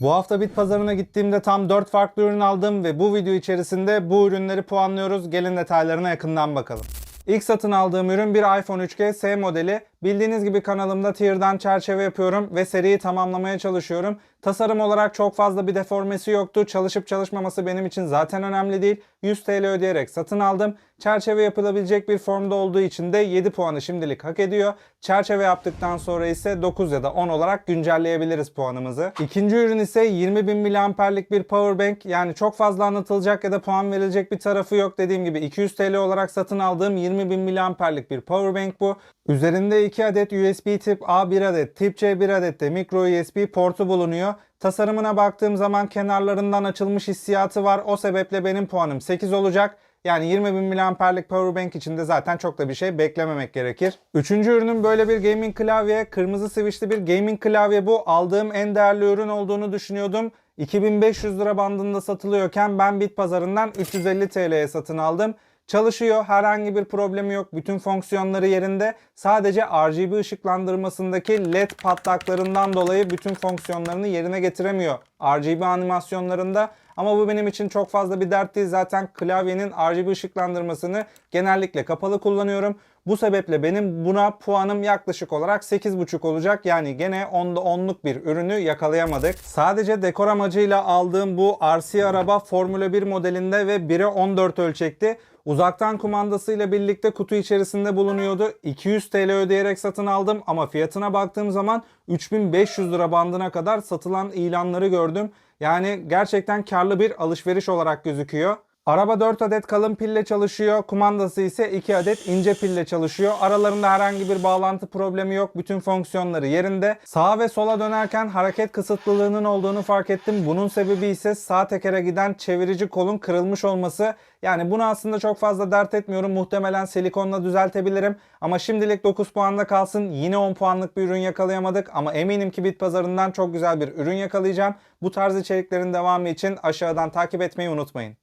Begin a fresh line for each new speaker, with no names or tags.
Bu hafta bit pazarına gittiğimde tam 4 farklı ürün aldım ve bu video içerisinde bu ürünleri puanlıyoruz. Gelin detaylarına yakından bakalım. İlk satın aldığım ürün bir iPhone 3G S modeli. Bildiğiniz gibi kanalımda tier'dan çerçeve yapıyorum ve seriyi tamamlamaya çalışıyorum. Tasarım olarak çok fazla bir deformesi yoktu. Çalışıp çalışmaması benim için zaten önemli değil. 100 TL ödeyerek satın aldım. Çerçeve yapılabilecek bir formda olduğu için de 7 puanı şimdilik hak ediyor. Çerçeve yaptıktan sonra ise 9 ya da 10 olarak güncelleyebiliriz puanımızı. İkinci ürün ise 20.000 mAh'lik bir powerbank. Yani çok fazla anlatılacak ya da puan verilecek bir tarafı yok. Dediğim gibi 200 TL olarak satın aldığım 20.000 mAh'lik bir powerbank bu. Üzerinde 2 adet USB tip A 1 adet, tip C 1 adet de micro USB portu bulunuyor. Tasarımına baktığım zaman kenarlarından açılmış hissiyatı var. O sebeple benim puanım 8 olacak. Yani 20.000 mAh'lik powerbank içinde zaten çok da bir şey beklememek gerekir. Üçüncü ürünüm böyle bir gaming klavye. Kırmızı switchli bir gaming klavye bu. Aldığım en değerli ürün olduğunu düşünüyordum. 2500 lira bandında satılıyorken ben bit pazarından 350 TL'ye satın aldım. Çalışıyor. Herhangi bir problemi yok. Bütün fonksiyonları yerinde. Sadece RGB ışıklandırmasındaki LED patlaklarından dolayı bütün fonksiyonlarını yerine getiremiyor. RGB animasyonlarında ama bu benim için çok fazla bir dert değil. Zaten klavyenin RGB ışıklandırmasını genellikle kapalı kullanıyorum. Bu sebeple benim buna puanım yaklaşık olarak 8.5 olacak. Yani gene 10'da 10'luk bir ürünü yakalayamadık. Sadece dekor amacıyla aldığım bu RC araba Formula 1 modelinde ve 1'e 14 ölçekti. Uzaktan kumandasıyla birlikte kutu içerisinde bulunuyordu. 200 TL ödeyerek satın aldım ama fiyatına baktığım zaman 3500 lira bandına kadar satılan ilanları gördüm. Yani gerçekten karlı bir alışveriş olarak gözüküyor. Araba 4 adet kalın pille çalışıyor. Kumandası ise 2 adet ince pille çalışıyor. Aralarında herhangi bir bağlantı problemi yok. Bütün fonksiyonları yerinde. Sağa ve sola dönerken hareket kısıtlılığının olduğunu fark ettim. Bunun sebebi ise sağ tekere giden çevirici kolun kırılmış olması. Yani bunu aslında çok fazla dert etmiyorum. Muhtemelen silikonla düzeltebilirim. Ama şimdilik 9 puanda kalsın. Yine 10 puanlık bir ürün yakalayamadık. Ama eminim ki bit pazarından çok güzel bir ürün yakalayacağım. Bu tarz içeriklerin devamı için aşağıdan takip etmeyi unutmayın.